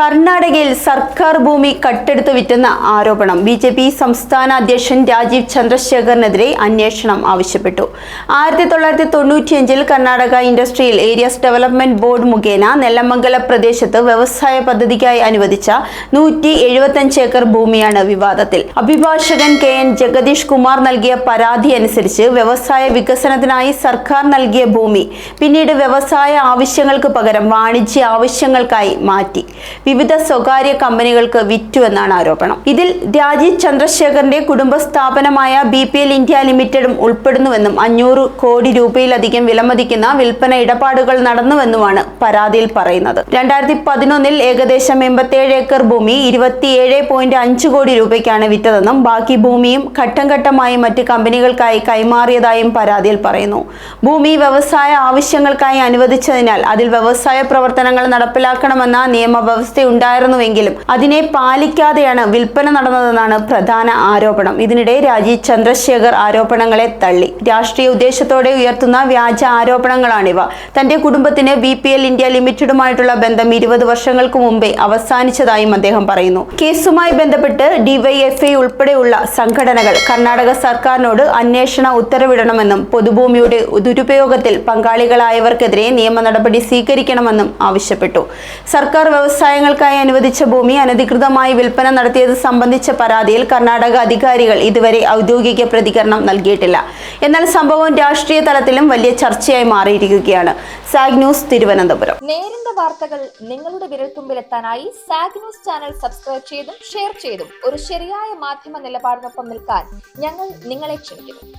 കർണാടകയിൽ സർക്കാർ ഭൂമി കട്ടെടുത്ത് വിറ്റെന്ന ആരോപണം. ബി ജെ പി സംസ്ഥാന അധ്യക്ഷൻ രാജീവ് ചന്ദ്രശേഖറിനെതിരെ അന്വേഷണം ആവശ്യപ്പെട്ടു. ആയിരത്തി തൊള്ളായിരത്തി തൊണ്ണൂറ്റിയഞ്ചിൽ Karnataka industrial areas development board മുഖേന നെല്ലമംഗല പ്രദേശത്ത് വ്യവസായ പദ്ധതിക്കായി അനുവദിച്ച നൂറ്റി എഴുപത്തഞ്ച് ഏക്കർ ഭൂമിയാണ് വിവാദത്തിൽ. അഭിഭാഷകൻ കെ എൻ ജഗദീഷ് കുമാർ നൽകിയ പരാതി അനുസരിച്ച് വ്യവസായ വികസനത്തിനായി സർക്കാർ നൽകിയ ഭൂമി പിന്നീട് വ്യവസായ ആവശ്യങ്ങൾക്ക് പകരം വാണിജ്യ ആവശ്യങ്ങൾക്കായി മാറ്റി. വിവിധ സ്വകാര്യ കമ്പനികൾക്ക് വിറ്റു എന്നാണ് ആരോപണം. ഇതിൽ രാജീവ് ചന്ദ്രശേഖറിന്റെ കുടുംബ സ്ഥാപനമായ ബി പി എൽ ഇന്ത്യ ലിമിറ്റഡും ഉൾപ്പെടുന്നുവെന്നും അഞ്ഞൂറ് കോടി രൂപയിലധികം വിലമതിക്കുന്ന വിൽപ്പന ഇടപാടുകൾ നടന്നുവെന്നുമാണ് പരാതിയിൽ പറയുന്നത്. രണ്ടായിരത്തി പതിനൊന്നിൽ ഏകദേശം എൺപത്തിയേഴ് ഏക്കർ ഭൂമി ഇരുപത്തിയേഴ് പോയിന്റ് അഞ്ച് കോടി രൂപയ്ക്കാണ് വിറ്റതെന്നും ബാക്കി ഭൂമിയും ഘട്ടം ഘട്ടമായി മറ്റ് കമ്പനികൾക്കായി കൈമാറിയതായും പരാതിയിൽ പറയുന്നു. ഭൂമി വ്യവസായ ആവശ്യങ്ങൾക്കായി അനുവദിച്ചതിനാൽ അതിൽ വ്യവസായ പ്രവർത്തനങ്ങൾ നടപ്പിലാക്കണമെന്ന നിയമവ്യവസ്ഥയുണ്ടായിരുന്നുവെങ്കിലും അതിനെ പാലിക്കാതെയാണ് വിൽപ്പന നടന്നതെന്നാണ് പ്രധാന ആരോപണം. ഇതിനിടെ രാജീവ് ചന്ദ്രശേഖർ ആരോപണങ്ങളെ തള്ളി. രാഷ്ട്രീയ ഉദ്ദേശത്തോടെ ഉയർത്തുന്ന വ്യാജ ആരോപണങ്ങളാണിവ. തന്റെ കുടുംബത്തിന് ബി പി എൽ ഇന്ത്യ ലിമിറ്റഡുമായിട്ടുള്ള ബന്ധം ഇരുപത് വർഷങ്ങൾക്ക് മുമ്പേ അവസാനിച്ചതായും അദ്ദേഹം പറയുന്നു. കേസുമായി ബന്ധപ്പെട്ട് ഡിവൈഎഫ്ഐ ഉൾപ്പെടെയുള്ള സംഘടനകൾ കർണാടക സർക്കാരിനോട് അന്വേഷണ ഉത്തരവിടണമെന്നും പൊതുഭൂമിയുടെ ദുരുപയോഗത്തിൽ പങ്കാളികളായവർക്കെതിരെ നിയമ നടപടി സ്വീകരിക്കണമെന്നും ആവശ്യപ്പെട്ടു. സർക്കാർ വ്യവസായങ്ങൾക്കായി അനുവദിച്ച ഭൂമി അനധികൃതമായി വിൽപ്പന നടത്തിയത് സംബന്ധിച്ച പരാതിയിൽ കർണാടക അധികാരികൾ ഇതുവരെ ഔദ്യോഗിക പ്രതികരണം നൽകിയിട്ടില്ല. എന്നാൽ സംഭവം രാഷ്ട്രീയ തലത്തിലും വലിയ ചർച്ചയായി മാറിയിരിക്കുകയാണ്. സാഗ് ന്യൂസ് തിരുവനന്തപുരം. നേരിന്റെ വാർത്തകൾ നിങ്ങളുടെ വിരൽത്തുമ്പിലെത്താനായി സാഗ് ന്യൂസ് ചാനൽ സബ്സ്ക്രൈബ് ചെയ്തും ഷെയർ ചെയ്തും ഒരു ശരിയായ മാധ്യമ നിലപാടിനൊപ്പം നിൽക്കാൻ ഞങ്ങൾ നിങ്ങളെ ക്ഷണിക്കുന്നു.